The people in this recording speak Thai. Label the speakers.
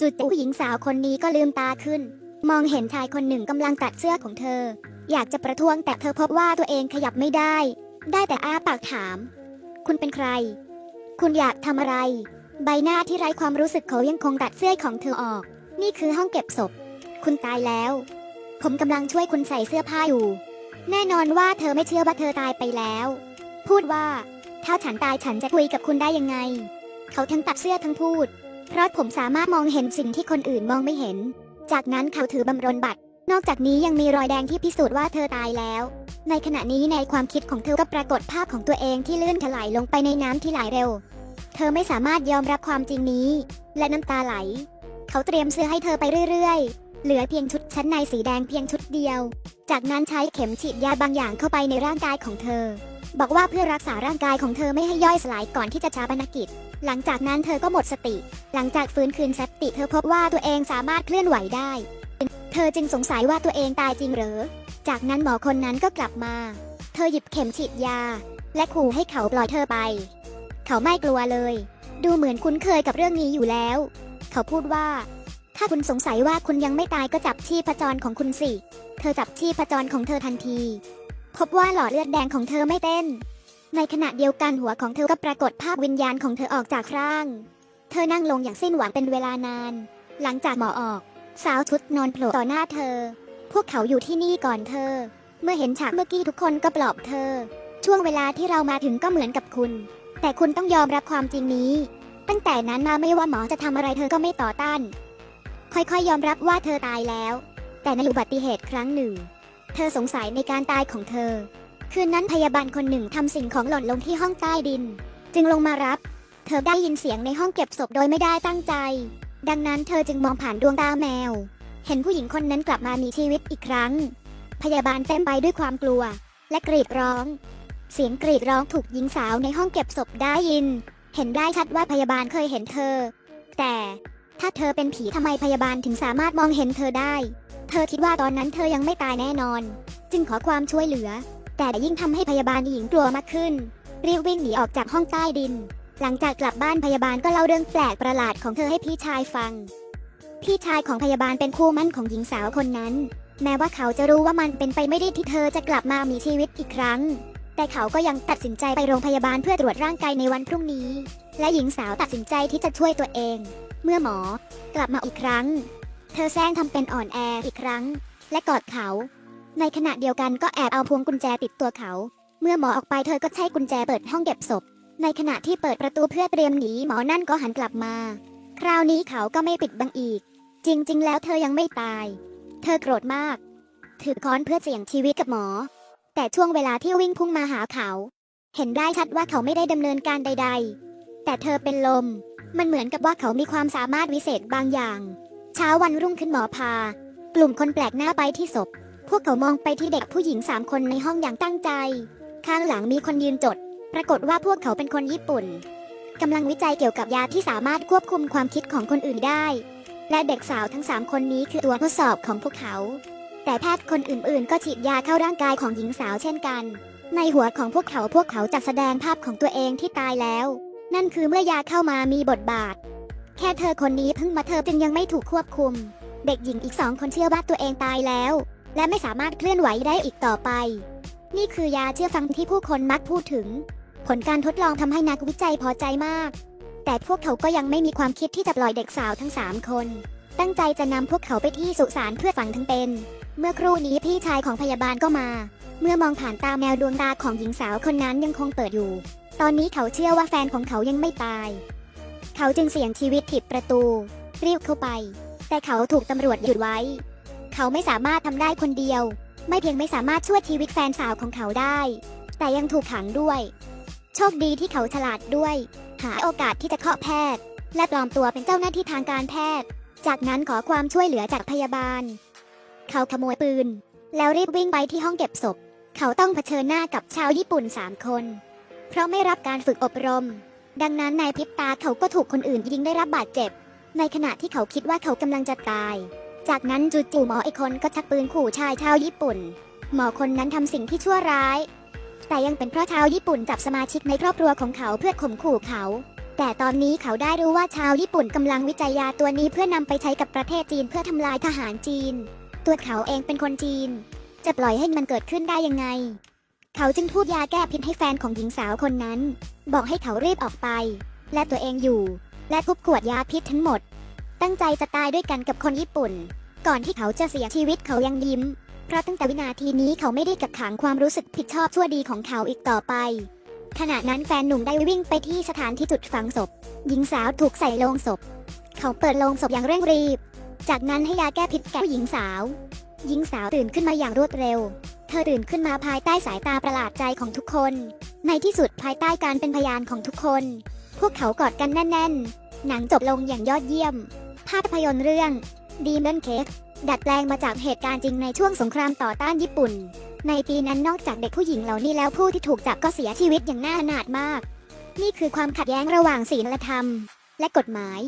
Speaker 1: จู่ๆผู้หญิงสาวคนนี้ก็ลืมตาขึ้น มองเห็นชายคนหนึ่งกำลังตัดเสื้อของเธอ อยากจะประท้วงแต่เธอพบว่าตัวเองขยับไม่ได้ ได้แต่อ้าปากถาม คุณเป็นใคร คุณอยากทำอะไร ใบหน้าที่ไร้ความรู้สึกเขายังคงตัดเสื้อของเธอออก นี่คือห้องเก็บศพ คุณตายแล้ว ผมกำลังช่วยคุณใส่เสื้อผ้าอยู่ แน่นอนว่าเธอไม่เชื่อว่าเธอตายไปแล้ว พูดว่า ถ้าฉันตายฉันจะคุยกับคุณได้ยังไง เขาทั้งตัดเสื้อทั้งพูด เพราะผมสามารถมองเห็นสิ่งที่คนอื่นมองไม่เห็น จากนั้นเขาถือบำรนบัตร นอกจากนี้ยังมีรอยแดงที่พิสูจน์ว่าเธอตายแล้ว ในขณะนี้ในความคิดของเธอก็ปรากฏภาพของตัวเองที่ลื่นถลายลงไปในน้ำที่ไหลเร็ว เธอไม่สามารถยอมรับความจริงนี้ และน้ำตาไหล เขาเตรียมเสื้อให้เธอไปเรื่อยๆ เหลือเพียงชุดชั้นในสีแดงเพียงชุดเดียว จากนั้นใช้เข็มฉีดยาบางอย่างเข้าไปในร่างกายของเธอ บอกว่าเพื่อรักษาร่างกายของเธอไม่ให้ย่อยสลายก่อนที่จะชาปนกิจ หลังจากนั้นเธอก็หมดสติ หลังจากฟื้นคืนสติเธอพบว่าตัวเองสามารถเคลื่อนไหวได้ เธอจึงสงสัยว่าตัวเองตายจริงหรือ จากนั้นหมอคนนั้นก็กลับมา เธอหยิบเข็มฉีดยา และขู่ให้เขาปล่อยเธอไป เขาไม่กลัวเลย ดูเหมือนคุ้นเคยกับเรื่องนี้อยู่แล้ว เขาพูดว่า ถ้าคุณสงสัยว่าคุณยังไม่ตายก็จับชีพจรของคุณสิ เธอจับชีพจรของเธอทันที พบว่าหลอดเลือดแดงของเธอไม่เต้น ในขณะเดียวกันหัวของเธอก็ปรากฏภาพวิญญาณของเธอออกจากร่าง เธอนั่งลงอย่างสิ้นหวังเป็นเวลานาน หลังจากหมอออก สาวชุดนอนโผล่ต่อหน้าเธอ พวกเขาอยู่ที่นี่ก่อนเธอ เมื่อเห็นฉากเมื่อกี้ทุกคนก็ปลอบเธอ ช่วงเวลาที่เรามาถึงก็เหมือนกับคุณ แต่คุณต้องยอมรับความจริงนี้ ตั้งแต่นั้นมาไม่ว่าหมอจะทำอะไรเธอก็ไม่ต่อต้าน ค่อยๆยอมรับว่าเธอตายแล้ว แต่ในอุบัติเหตุครั้งหนึ่ง เธอสงสัยในการตายของเธอ คืนนั้นพยาบาลคนหนึ่งทำสิ่งของหล่นลงที่ห้องใต้ดิน จึงลงมารับ เธอได้ยินเสียงในห้องเก็บศพโดยไม่ได้ตั้งใจ ดังนั้นเธอจึงมองผ่านดวงตาแมว เห็นผู้หญิงคนนั้นกลับมามีชีวิตอีกครั้ง พยาบาลเต็มไปด้วยความกลัว และกรีดร้อง เสียงกรีดร้องถูกหญิงสาวในห้องเก็บศพได้ยิน เห็นได้ชัดว่าพยาบาลเคยเห็นเธอ แต่ ถ้าเธอเป็นผีทำไมพยาบาลถึงสามารถมองเห็นเธอได้ เธอคิดว่าตอนนั้นเธอยังไม่ตายแน่นอน จึงขอความช่วยเหลือ แต่ยิ่งทำให้พยาบาลหญิงกลัวมากขึ้น รีบวิ่งหนีออกจากห้องใต้ดิน หลังจากกลับบ้านพยาบาลก็เล่าเรื่องแปลกประหลาดของเธอให้พี่ชายฟัง พี่ชายของพยาบาลเป็นคู่มั่นของหญิงสาวคนนั้น แม้ว่าเขาจะรู้ว่ามันเป็นไปไม่ได้ที่เธอจะกลับมามีชีวิตอีกครั้ง แต่เขาก็ยังตัดสินใจไปโรงพยาบาลเพื่อตรวจร่างกายในวันพรุ่งนี้ และหญิงสาวตัดสินใจที่จะช่วยตัวเอง เมื่อหมอกลับมาอีกครั้ง เธอแซงทำเป็นอ่อนแออีกครั้ง และกอดเขา ในขณะเดียวกันก็แอบเอาพวงกุญแจติดตัวเขา เมื่อหมอออกไปเธอก็ใช้กุญแจเปิดห้องเก็บศพ ในขณะที่เปิดประตูเพื่อเตรียมหนีหมอนั่นก็หันกลับมา คราวนี้เขาก็ไม่ปิดบังอีก จริง ๆ แล้วเธอยังไม่ตาย เธอโกรธมาก ถือค้อนเพื่อเสี่ยงชีวิตกับหมอ แต่ช่วงเวลาที่วิ่งพุ่งมาหาเขา เห็นได้ชัดว่าเขาไม่ได้ดำเนินการใด ๆ แต่เธอเป็นลม มันเหมือนกับว่าเขามีความสามารถวิเศษบางอย่าง เช้าวันรุ่งขึ้นหมอพา กลุ่มคนแปลกหน้าไปที่ศพ พวกเขามองไปที่เด็กผู้หญิงสามคนในห้องอย่างตั้งใจ ข้างหลังมีคนยืนจด ปรากฏว่าพวกเขาเป็นคนญี่ปุ่นกำลังวิจัยเกี่ยวกับยาที่สามารถควบคุมความคิดของคนอื่นได้ และเด็กสาวทั้งสามคนนี้คือตัวทดสอบของพวกเขา แต่แพทย์คนอื่นๆ ก็ฉีดยาเข้าร่างกายของหญิงสาวเช่นกัน ในหัวของพวกเขาพวกเขาจะแสดงภาพของตัวเองที่ตายแล้ว นั่นคือเมื่อยาเข้ามามีบทบาท แค่เธอคนนี้เพิ่งมาเธอจึงยังไม่ถูกควบคุม เด็กหญิงอีกสองคนเชื่อว่าตัวเองตายแล้ว และไม่สามารถเคลื่อนไหวได้อีกต่อไป นี่คือยาเชื่อฟังที่ผู้คนมักพูดถึง ผลการทดลองทำให้นักวิจัยพอใจมาก แต่พวกเขาก็ยังไม่มีความคิดที่จะปล่อยเด็กสาวทั้งสามคน ตั้งใจจะนำพวกเขาไปที่สุสานเพื่อฝังทั้งเป็น เมื่อครู่นี้พี่ชายของพยาบาลก็มา เมื่อมองผ่านตาแมวดวงตาของหญิงสาวคนนั้นยังคงเปิดอยู่ ตอนนี้เขาเชื่อว่าแฟนของเขายังไม่ตาย เขาจึงเสี่ยงชีวิตถิดประตู รีบเข้าไป แต่เขาถูกตำรวจหยุดไว้ เขาไม่สามารถทำได้คนเดียว ไม่เพียงไม่สามารถช่วยชีวิตแฟนสาวของเขาได้ แต่ยังถูกขังด้วย โชคดีที่เขาฉลาดด้วย หาโอกาสที่จะเคาะแพทย์ และปลอมตัวเป็นเจ้าหน้าที่ทางการแพทย์ จากนั้นขอความช่วยเหลือจากพยาบาล เขาขโมยปืน แล้วรีบวิ่งไปที่ห้องเก็บศพ เขาต้องเผชิญหน้ากับชาวญี่ปุ่นสามคน เพราะไม่รับการฝึกอบรม ดังนั้นในพริบตาเขาก็ถูกคนอื่นยิงได้รับบาดเจ็บ ในขณะที่เขาคิดว่าเขากำลังจะตาย จากนั้นจู่ๆหมออีกคนก็ชักปืนขู่ชายชาวญี่ปุ่น หมอคนนั้นทำสิ่งที่ชั่วร้าย แต่ยังเป็นเพราะชาวญี่ปุ่นจับสมาชิกในครอบครัวของเขาเพื่อข่มขู่เขา แต่ตอนนี้เขาได้รู้ว่าชาวญี่ปุ่นกำลังวิจัยยาตัวนี้เพื่อนำไปใช้กับประเทศจีนเพื่อทำลายทหารจีน ตัวเขาเองเป็นคนจีน จะปล่อยให้มันเกิดขึ้นได้ยังไง เขาจึงพูดยาแก้พิษให้แฟนของหญิงสาวคนนั้น บอกให้เขารีบออกไป และตัวเองอยู่ และทุบขวดยาพิษทั้งหมด ตั้งใจจะตายด้วยกันกับคนญี่ปุ่น ก่อนที่เขาจะเสียชีวิตเขายังยิ้ม เพราะตั้งแต่วินาทีนี้เขาไม่ได้กักขังความรู้สึกผิดชอบชั่วดีของเขาอีกต่อไป ขณะนั้นแฟนหนุ่มได้วิ่งไปที่สถานที่จุดฝังศพ หญิงสาวถูกใส่โลงศพ เขาเปิดโลงศพอย่างเร่งรีบ จากนั้นให้ยาแก้พิษแก่ผู้หญิงสาว หญิงสาวตื่นขึ้นมาอย่างรวดเร็ว เธอตื่นขึ้นมาภายใต้สายตาประหลาดใจของทุกคน ในที่สุดภายใต้การเป็นพยานของทุกคน พวกเขากอดกันแน่น ๆ หนังจบลงอย่างยอดเยี่ยม ภาพยนตร์เรื่อง Demon Cave ดัดแปลงมาจากเหตุการณ์จริงในช่วงสงครามต่อต้านญี่ปุ่น ในปีนั้นนอกจากเด็กผู้หญิงเหล่านี้แล้วผู้ที่ถูกจับก็เสียชีวิตอย่างน่าอนาถมาก นี่คือความขัดแย้งระหว่างศีลธรรม และกฎหมาย